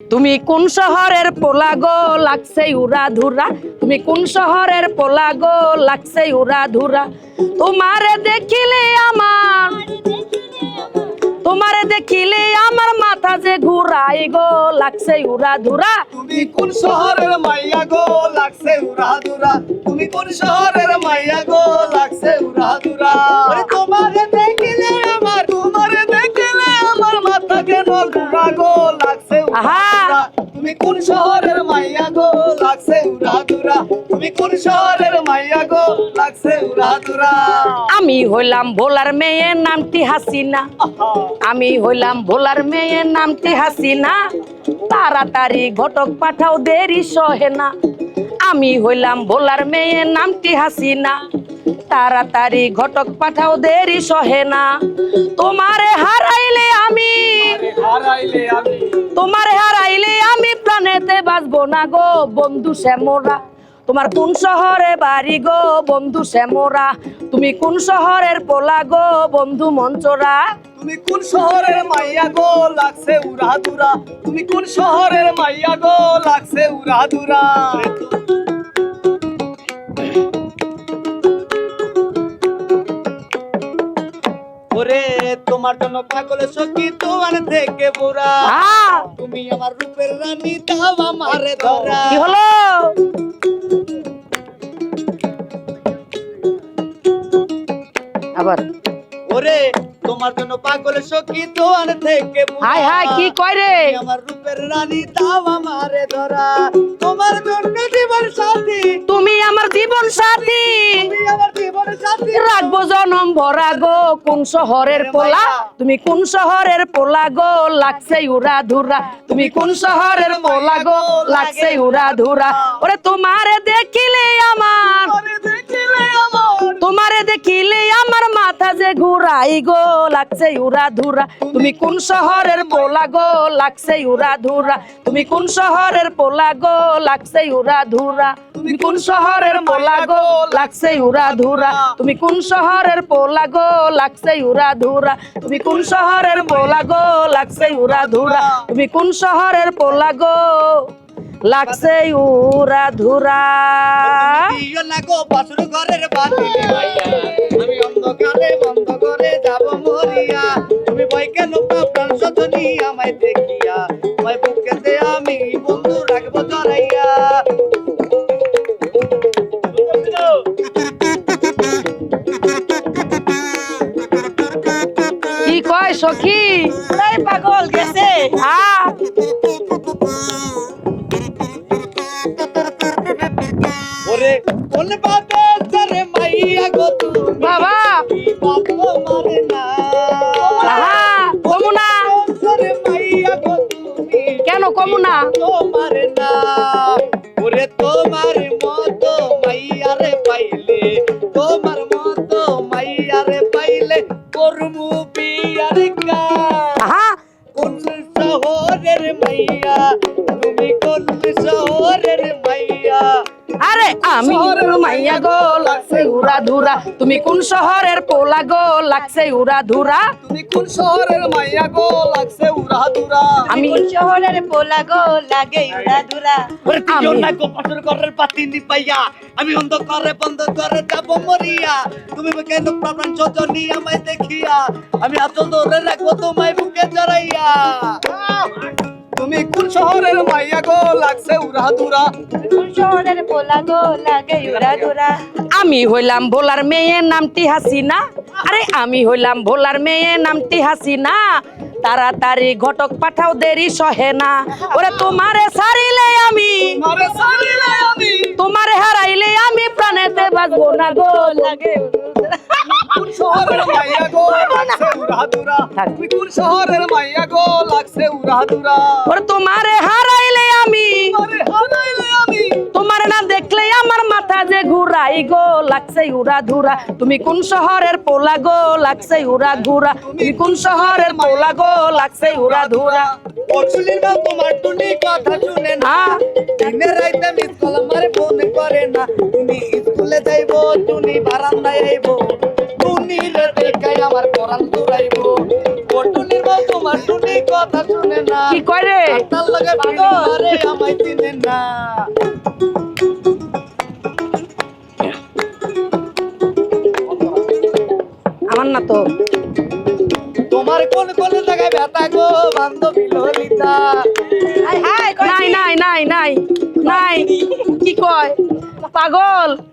তুমি কোন শহরের পোলা গো? লাগছে উড়া ধুরা। তুমি কোন শহরের পোলা গো? লাগছে উড়া ধুরা। তোমারে দেখিলে আমার তোমারে দেখিলে আমার মাথা যে ঘুরাই গো। লাগছে উড়া ধুরা। তুমি কোন শহরের মাইয়া গো? লাগছে উড়াদুরা তুমি কোন শহরের তুমি কোন শহরের মাইয়া গো? লাগছে উড়াদুরা তুমি কোন শহরের মাইয়া গো? লাগছে উড়াদুরা আমি হইলাম ভোলার মেয়ে নামটি হাসিনা! আমি হইলাম ভোলার মেয়ে নামটি হাসিনা। তাড়াতাড়ি ঘটক পাঠাও দেরি সহে না। আমি হইলাম ভোলার মেয়ে নামটি হাসিনা। তাড়াতাড়ি ঘটক পাঠাও, দেরি সহে না। তোমারে হারাইলে আমি, তোমারে হারাইলে আমি প্রাণেতে বাঁচবো না গো বন্ধু শ্যামরা। তোমার কোন শহরে বাড়ি গো বন্ধু শ্যামরা? তুমি কোন শহরের পোলা গো বন্ধু মঞ্চরা? তুমি কোন শহরের মাইয়া গো লাগছে উড়াদুরা? তুমি কোন শহরের মাইয়া গো লাগছে উড়াদুরা? তোমার জন্য পাগল সখী তোমার থেকে বুড়া। তুমি আমার রূপের রানী দাও আমারে ধরা। কি হলো? আবার। ওরে তোমার জন্য পাগল সখী তোমার থেকে হাই হাই কি কয় রে? আমার রূপের রানী দাও আমারে ধরা। তোমার জন্য জীবন সাথী। তুমি আমার জীবন জনম ভরা গো কোন শহরের পোলা? তুমি কোন শহরের পোলা গো? লাগছে উড়া ধুরা তুমি কোন শহরের পোলা গো? লাগছে উড়া ধুরা ওরে তোমারে দেখিলে আমার। দেখিলে আমার মাথা যে ঘুরাই গো, লাগছে উড়া ধুরা। তুমি কোন শহরের পোলা গো, লাগছে উড়া ধুরা। তুমি কোন শহরের পোলা গো, লাগছে উড়া ধুরা। তুমি কোন শহরের পোলা গো, লাগছে উড়া ধুরা। তুমি কোন শহরের পোলা গো, লাগছে উড়া ধুরা। তুমি কোন শহরের পোলা গো, লাগছে উড়া ধুরা। তুমি কোন শহরের পোলা গো লাগছে উড়া ধুরা। দিও না গো বাসুর ঘরের বাতি ভাইয়া। আমি অন্ধকারে বন্ধ করে যাব মরিয়া। তুমি বই কেন প্রাণ সজনী আমায় দেখিয়া। তোমায় বুকেতে আমি বন্ধু রাখব জড়াইয়া। কি কয় সখী? পাগল গেছে। আ তোমার আরে আমি মাইয়া গো লাগছে উড়া ধুরা। তুমি কোন শহরের পোলা গো লাগছে উড়া ধুরা? তুমি কোন শহরের মাইয়া গো লাগছে উড়া দুরা আমি শহরের পোলা গো লাগে উড়া দুরা ওরে তুই না গোপাসের ঘরের পাতি নি পাইয়া আমি অন্ধ করে বন্ধ করে যাব মরিয়া। তুমি কেন প্রাণ চোদনি আমায় দেখিয়া। আমি এত দূরে রাখব তোমায় বুকে জড়াইয়া। তুমি কোন শহরের মাইয়া গো? লাগছে উড়া দুরা। শহরের পোলা গো? লাগে উড়া দুরা। আমি হইলাম ভোলার মেয়ে নামটি হাসিনা। আরে আমি হইলাম ভোলার মেয়ে নামটি হাসিনা। তাড়াতাড়ি ঘটক পাঠাও দেরি সহে না। ওরে তোমারে সারিলে আমি। তোমারে সারিলে আমি। তোমারে হারাইলে আমি প্রাণেতে বাঁচবো না গো লাগে কোন শহরের যে গো লাগছে উড়া ধুরা। তুমি কোন শহরের পোলা গো লাগছে উড়া ঘুরা তুমি কোন শহরের পোলা গো লাগছে উড়া ধুরা। তোমার টুনি কথা শুনে না। হ্যাঁ। দিনের রাইতে মিস কল আমার ফোন করে না। তুমি স্কুলে যাইব তুমি বারান্দায় আইব। দেখাই আমার তোমার কথা শুনে না। কি কয় রে? তার লগে আমায় চিনে না। না তো। তোমার কোন কোন জায়গায় ব্যথা গো বান্ধবী ললিতা? নাই নাই নাই নাই নাই। কি কয়? পাগল।